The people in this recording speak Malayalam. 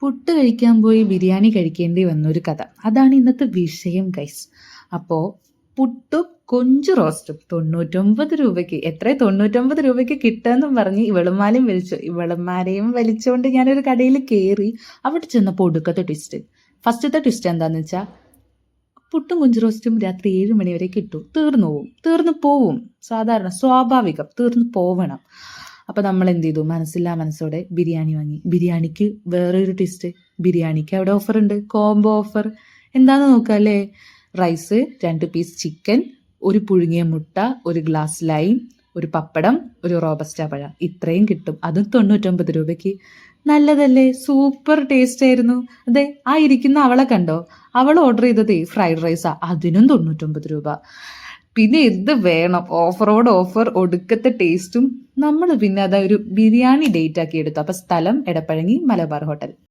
പുട്ട് കഴിക്കാൻ പോയി ബിരിയാണി കഴിക്കേണ്ടി വന്നൊരു കഥ. അതാണ് ഇന്നത്തെ വിഷയം ഗൈസ് അപ്പോൾ പുട്ടും കൊഞ്ച് റോസ്റ്റും തൊണ്ണൂറ്റൊമ്പത് രൂപയ്ക്ക് എത്ര തൊണ്ണൂറ്റൊമ്പത് രൂപയ്ക്ക് കിട്ടുമെന്നും പറഞ്ഞ് ഇവളുമാലും വലിച്ചു ഇവളുമാരെയും വലിച്ചുകൊണ്ട് ഞാനൊരു കടയിൽ കയറി അവിടെ ചെന്നപ്പോൾ ഒടുക്കത്തെ ട്വിസ്റ്റ് ഫസ്റ്റത്തെ ട്വിസ്റ്റ് എന്താണെന്ന് വെച്ചാൽ പുട്ടും കൊഞ്ച് റോസ്റ്റും രാത്രി ഏഴ് മണി വരെ കിട്ടും. തീർന്നു പോവും. തീർന്നു പോവും. സാധാരണ സ്വാഭാവികം. തീർന്നു പോവണം. അപ്പോൾ നമ്മൾ എന്ത് ചെയ്തു മനസ്സില്ലാ മനസ്സോടെ ബിരിയാണി വാങ്ങി. ബിരിയാണിക്ക് വേറൊരു ട്വിസ്റ്റ് ബിരിയാണിക്ക് അവിടെ ഓഫർ ഉണ്ട് കോംബോ ഓഫർ എന്താന്ന് നോക്കുക അല്ലേ റൈസ് രണ്ട് പീസ് ചിക്കൻ ഒരു പുഴുങ്ങിയ മുട്ട ഒരു ഗ്ലാസ് ലൈം ഒരു പപ്പടം ഒരു റോബസ്റ്റ പഴം. ഇത്രയും കിട്ടും. അതും തൊണ്ണൂറ്റൊമ്പത് രൂപയ്ക്ക്. നല്ലതല്ലേ? സൂപ്പർ ടേസ്റ്റ് ആയിരുന്നു. അതെ ആ ഇരിക്കുന്ന അവളെ കണ്ടോ? അവൾ ഓർഡർ ചെയ്തതേ ഫ്രൈഡ് റൈസാ അതിനും തൊണ്ണൂറ്റൊമ്പത് രൂപ. പിന്നെ എന്ത് വേണം? ഓഫറോട് ഓഫർ ഒടുക്കത്തെ ടേസ്റ്റും നമ്മൾ പിന്നെ ഒരു ബിരിയാണി ഡേറ്റ് ആക്കി എടുത്തു. അപ്പൊ സ്ഥലം എടപ്പഴങ്ങി മലബാർ ഹോട്ടൽ